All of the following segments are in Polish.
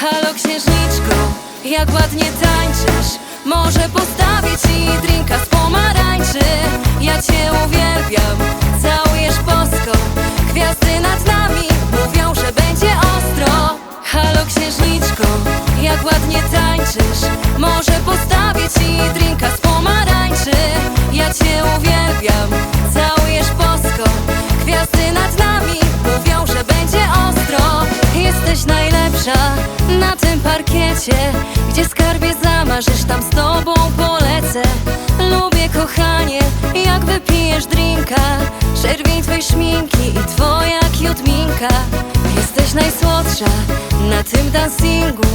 Halo księżniczko, jak ładnie tańczysz? Może postawię ci drinka z pomarańczy? Ja cię uwielbiam, całujesz bosko. Gwiazdy nad nami mówią, że będzie ostro. Halo księżniczko, jak ładnie tańczysz? Może postawię ci drinka z pomarańczy? Ja cię uwielbiam, całujesz bosko. Gwiazdy nad nami mówią, że będzie ostro. Jesteś najlepsza parkiecie Gdzie skarbie zamarzysz, tam z tobą polecę. Lubię kochanie, jak wypijesz drinka. Czerwień twej szminki i twoja kiutminka Jesteś najsłodsza na tym dancingu.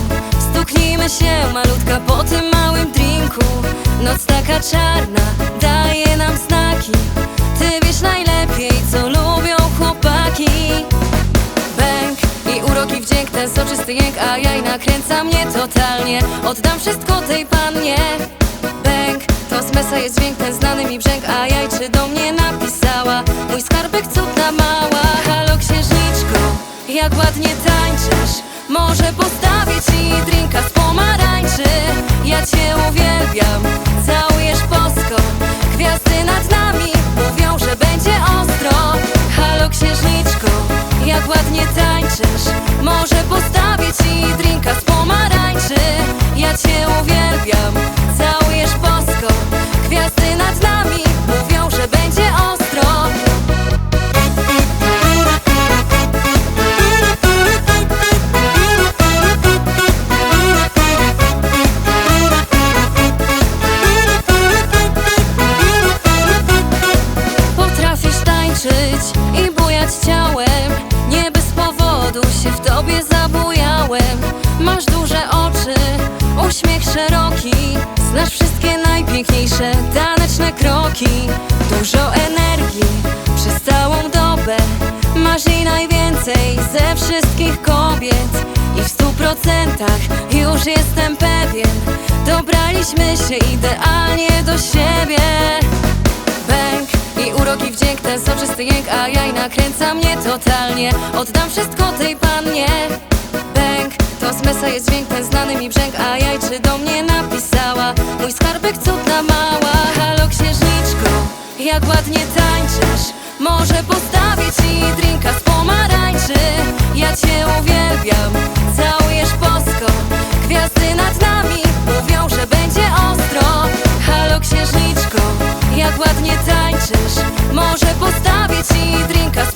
Stuknijmy się malutka po tym małym drinku. Noc taka czarna i uroki wdzięk, ten soczysty jęk A jaj nakręca mnie totalnie. Oddam wszystko tej pannie. Bęk, to z mesa jest dźwięk Ten znany mi brzęk, a jaj czy do mnie napisała? Mój skarbek cudna mała. Halo księżniczko, jak ładnie tańczysz? Może postawię ci tańczysz? Może postawię ci drinka z pomarańczy? Ja cię uwielbiam, szeroki. Znasz wszystkie najpiękniejsze taneczne kroki. Dużo energii przez całą dobę. Masz jej najwięcej ze wszystkich kobiet. I w stu procentach już jestem pewien. Dobraliśmy się idealnie do siebie. Bęk i uroki wdzięk, ten soczysty jęk A jaj nakręca mnie totalnie. Oddam wszystko tej pannie. Bęk, to z mesa jest dźwięk, ten znany mi brzęk A jajczy do mnie napisała. Mój skarbek cudna mała. Halo księżniczko, jak ładnie tańczysz? Może postawię ci drinka z pomarańczy? Ja cię uwielbiam, całujesz bosko. Gwiazdy nad nami mówią, że będzie ostro. Halo księżniczko, jak ładnie tańczysz? Może postawię ci drinka z